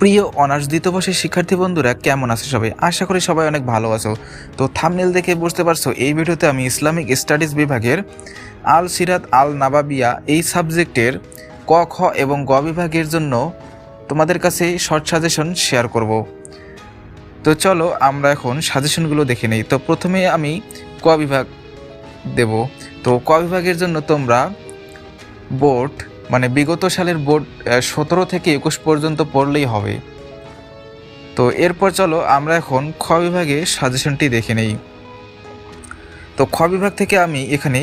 প্রিয় অনার্স দ্বিতীয় বর্ষের শিক্ষার্থী বন্ধুরা, কেমন আছো সবাই? আশা করি সবাই অনেক ভালো আছো। তো থামনেল দেখে বুঝতে পারছ, এই ভিডিওতে আমি ইসলামিক স্টাডিজ বিভাগের আল সিরাত আল নাবাবিয়া এই সাবজেক্টের ক, খ এবং গ বিভাগের জন্য তোমাদের কাছে শর্ট সাজেশন শেয়ার করব। তো চলো আমরা এখন সাজেশনগুলো দেখে নেই। তো প্রথমে আমি ক বিভাগ দেব। তো ক বিভাগের জন্য তোমরা বোর্ড মানে বিগত সালের বোর্ড সতেরো থেকে একুশ পর্যন্ত পড়লেই হবে। তো এরপর চলো আমরা এখন খ বিভাগে সাজেশনটি দেখে নেই। তো খ বিভাগ থেকে আমি এখানে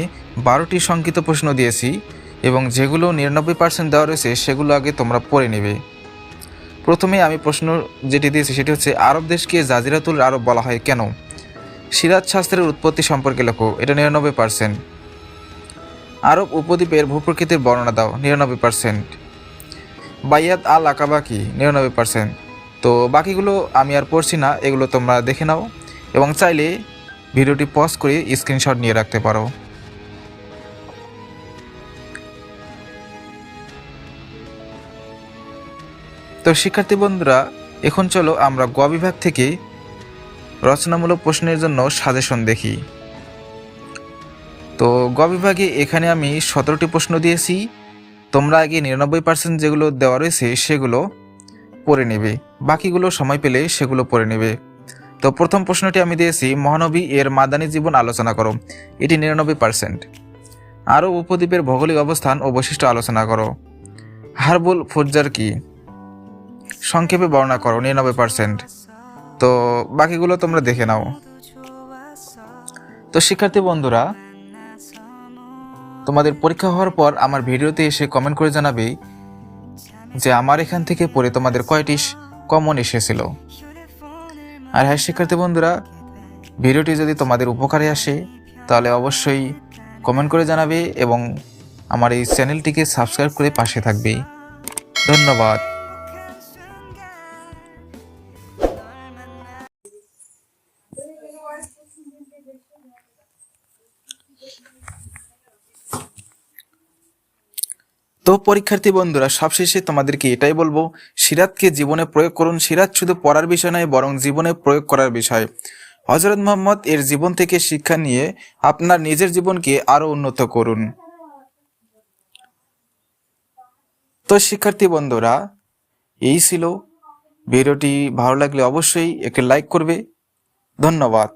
বারোটি সংকিত প্রশ্ন দিয়েছি এবং যেগুলো নিরানব্বই পার্সেন্ট দেওয়া রয়েছে সেগুলো আগে তোমরা পড়ে নেবে। প্রথমে আমি প্রশ্ন যেটি দিয়েছি সেটি হচ্ছে, আরব দেশকে জাজিরাতুল আরব বলা হয় কেন? সিরাজ শাস্ত্রের উৎপত্তি সম্পর্কে লেখো, এটা নিরানব্বই পার্সেন্ট। আরব উপদ্বীপের ভূপ্রকৃতির বর্ণনা দাও, নিরানব্বই পার্সেন্ট বাইয়াত আল আকাবা কি নিরানব্বই পার্সেন্ট তো বাকিগুলো আমি আর পড়ছি না, এগুলো তোমরা দেখে নাও এবং চাইলে ভিডিওটি পজ করে স্ক্রিনশট নিয়ে রাখতে পারো। তো শিক্ষার্থী বন্ধুরা, এখন চলো আমরা গ বিভাগ থেকে রচনামূলক প্রশ্নের জন্য সাজেশন দেখি। তো গ বিভাগে এখানে আমি সতেরোটি প্রশ্ন দিয়েছি। তোমরা আগে নিরানব্বই পার্সেন্ট যেগুলো দেওয়া রয়েছে সেগুলো পড়ে নেবে। বাকিগুলো সময় পেলে সেগুলো পড়ে নেবে। তো প্রথম প্রশ্নটি আমি দিয়েছি, মহানবী এর মাদানী জীবন আলোচনা করো। এটি নিরানব্বই পার্সেন্ট আরও উপদ্বীপের ভৌগোলিক অবস্থান ও বৈশিষ্ট্য আলোচনা করো। হারবুল ফুজ্জার কি? সংক্ষেপে বর্ণনা করো, নিরানব্বই পার্সেন্ট তো বাকিগুলো তোমরা দেখে নাও। তো শিক্ষার্থী বন্ধুরা তোমাদের পরীক্ষা হওয়ার পর আমার ভিডিওতে এসে কমেন্ট করে জানাবে যে আমার এখান থেকে পড়ে তোমাদের কয়টি কমন এসেছিল। আর হ্যাঁ শিক্ষার্থী বন্ধুরা, ভিডিওটি যদি তোমাদের উপকারে আসে, তাহলে অবশ্যই কমেন্ট করে জানাবে এবং আমার এই চ্যানেলটিকে সাবস্ক্রাইব করে পাশে থাকবে। ধন্যবাদ। তো পরীক্ষার্থী বন্ধুরা, সবশেষে তোমাদেরকে এটাই বলব, সিরাতকে জীবনে প্রয়োগ করুন। সিরাত শুধু পড়ার বিষয় নয়, বরং জীবনে প্রয়োগ করার বিষয়। হজরত মোহাম্মদ এর জীবন থেকে শিক্ষা নিয়ে আপনার নিজের জীবনকে আরও উন্নত করুন। তো শিক্ষার্থী বন্ধুরা, এই ছিল। ভিডিওটি ভালো লাগলে অবশ্যই একটি লাইক করবে। ধন্যবাদ।